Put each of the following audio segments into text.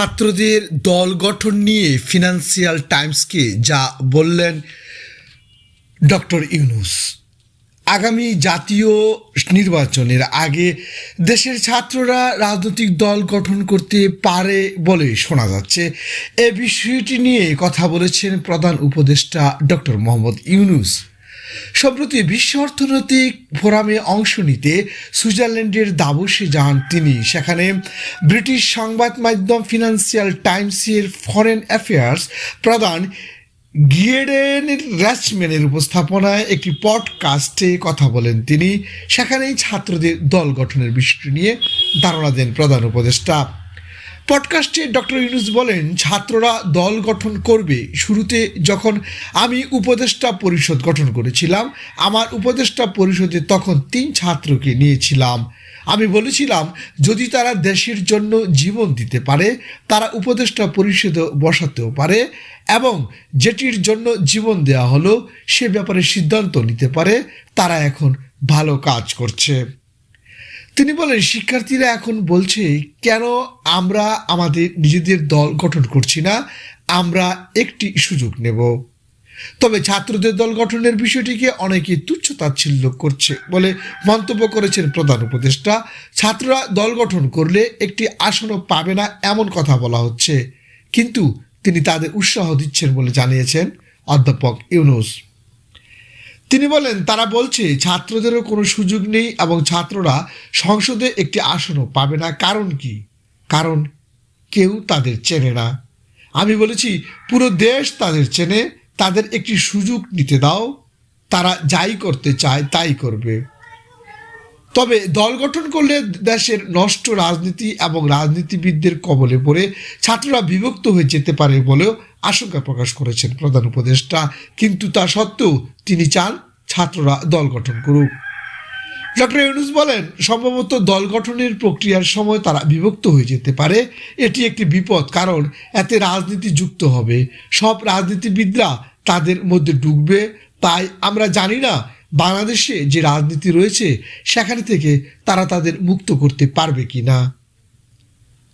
ছাত্রদের দল গঠন নিয়ে ফিনান্সিয়াল টাইমসকে যা বললেন ডক্টর ইউনুস। আগামী জাতীয় নির্বাচনের আগে দেশের ছাত্ররা রাজনৈতিক দল গঠন করতে পারে বলে শোনা যাচ্ছে। এ বিষয়টি নিয়ে কথা বলেছেন প্রধান উপদেষ্টা ডক্টর মোহাম্মদ ইউনুস। সম্প্রতি বিশ্ব অর্থনৈতিক ফোরামে অংশ নিতে সুইজারল্যান্ডের দাবসে যান তিনি। সেখানে ব্রিটিশ সংবাদ মাধ্যম ফিনান্সিয়াল টাইমসের ফরেন অ্যাফেয়ার্স প্রধান গিয়েডেন র্যাচম্যানের উপস্থাপনায় একটি পডকাস্টে কথা বলেন তিনি। সেখানেই ছাত্রদের দল গঠনের বিষয়টি নিয়ে ধারণা দেন প্রধান উপদেষ্টা। পডকাস্টে ডক্টর ইউনুস বলেন, ছাত্ররা দল গঠন করবে। শুরুতে যখন আমি উপদেষ্টা পরিষদ গঠন করেছিলাম, আমার উপদেষ্টা পরিষদে তখন তিন ছাত্রকে নিয়েছিলাম। আমি বলেছিলাম, যদি তারা দেশের জন্য জীবন দিতে পারে, তারা উপদেষ্টা পরিষদে বসাতেও পারে এবং যেটির জন্য জীবন দেওয়া হলো, সে ব্যাপারে সিদ্ধান্ত নিতে পারে, তারা এখন ভালো কাজ করছে। তিনি বলেন, শিক্ষার্থীরা এখন বলছে, কেন আমরা আমাদের নিজেদের দল গঠন করছি না? আমরা একটি সুযোগ নেব। তবে ছাত্রদের দল গঠনের বিষয়টিকে অনেকে তুচ্ছ তাচ্ছিল্য করছে বলে মন্তব্য করেছেন প্রধান উপদেষ্টা। ছাত্ররা দল গঠন করলে একটি আসনও পাবে না এমন কথা বলা হচ্ছে। কিন্তু তিনি তাদের উৎসাহ দিচ্ছেন বলে জানিয়েছেন অধ্যাপক ইউনুস। তিনি বলেন, তারা বলছে, ছাত্রদেরও কোনো সুযোগ নেই এবং ছাত্ররা সংসদে একটি আসনও পাবে না। কারণ কি? কারণ কেউ তাদের চেনে না। আমি বলেছি, পুরো দেশ তাদের চেনে, তাদের একটি সুযোগ নিতে দাও, তারা যাই করতে চায় তাই করবে। তবে দল গঠন করলে দেশের নষ্ট রাজনীতি এবং রাজনীতিবিদদের কবলে পড়ে ছাত্ররা বিভক্ত হয়ে যেতে পারে বলেও আশঙ্কা প্রকাশ করেছেন প্রধান উপদেষ্টা। কিন্তু তা সত্ত্বেও তিনি চান ছাত্ররা দল গঠন করুক। ডক্টর ইউনুস বলেন, সম্ভবত দল গঠনের প্রক্রিয়ার সময় তারা বিভক্ত হয়ে যেতে পারে। এটি একটি বিপদ, কারণ এতে রাজনীতি যুক্ত হবে। সব রাজনীতিবিদরা তাদের মধ্যে ডুববে। তাই আমরা জানি না, বাংলাদেশে যে রাজনীতি রয়েছে, সেখানে থেকে তারা তাদের মুক্ত করতে পারবে কি না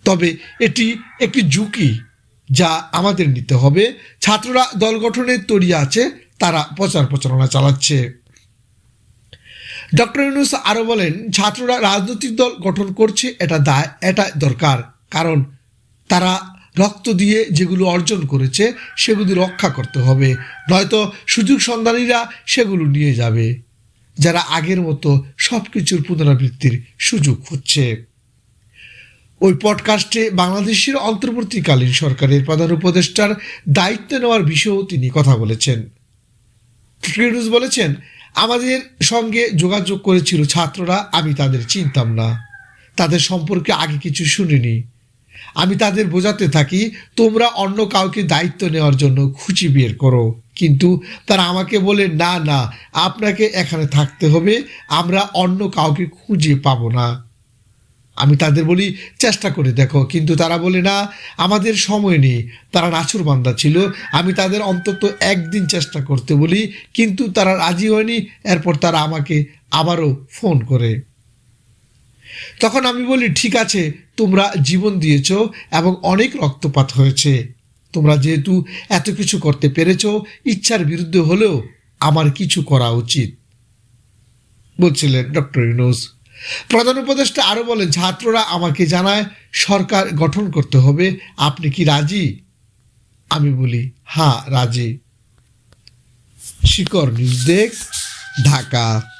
তবে এটি একটি ঝুঁকি যা আমাদের নিতে হবে। ছাত্ররা দল গঠনের তৈরি আছে, তারা প্রচার প্রচারণা চালাচ্ছে। ডক্টর ইউনুস আরও বলেন, ছাত্ররা রাজনৈতিক দল গঠন করছে, এটা দায় এটা দরকার। কারণ তারা রক্ত দিয়ে যেগুলো অর্জন করেছে, সেগুলি রক্ষা করতে হবে। নয়তো সুযোগ সন্ধানীরা সেগুলো নিয়ে যাবে, যারা আগের মতো সব কিছুর পুনরাবৃত্তির সুযোগ হচ্ছে ওই পডকাস্টে বাংলাদেশের অন্তর্বর্তীকালীন সরকারের প্রধান উপদেষ্টার দায়িত্ব নেওয়ার বিষয়েও তিনি কথা বলেছেন। ফিরুজ বলেছেন, আমাদের সঙ্গে যোগাযোগ করেছিল ছাত্ররা, আমি তাদের চিনতাম না। তাদের সম্পর্কে আগে কিছু শুনিনি। আমি তাদের বোঝাতে থাকি, তোমরা অন্য কাউকে দায়িত্ব নেওয়ার জন্য খুঁজি বের করো। কিন্তু তারা আমাকে বলে, না না, আপনাকে এখানে থাকতে হবে, আমরা অন্য কাউকে খুঁজে পাবো না। আমি তাদের বলি, চেষ্টা করে দেখো। কিন্তু তারা বলে, না, আমাদের সময় নেই। তারা নাছুর বান্দা ছিল। আমি তাদের অন্তত একদিন চেষ্টা করতে বলি, কিন্তু তারা রাজি হয়নি। এরপর তারা আমাকে আবারও ফোন করে। তখন আমি বলি, ঠিক আছে, তোমরা জীবন দিয়েছ এবং অনেক রক্তপাত হয়েছে। তোমরা যেহেতু এত কিছু করতে পেরেছ, ইচ্ছার বিরুদ্ধে হলেও আমার কিছু করা উচিত। বলছিলেন ডক্টর ইউনুস। প্রধান উপদেষ্টা আরও বলেন, ছাত্ররা আমাকে জানায়, সরকার গঠন করতে হবে। আপনি কি রাজি? আমি বলি হ্যাঁ রাজি। Shikor news desk, Dhaka.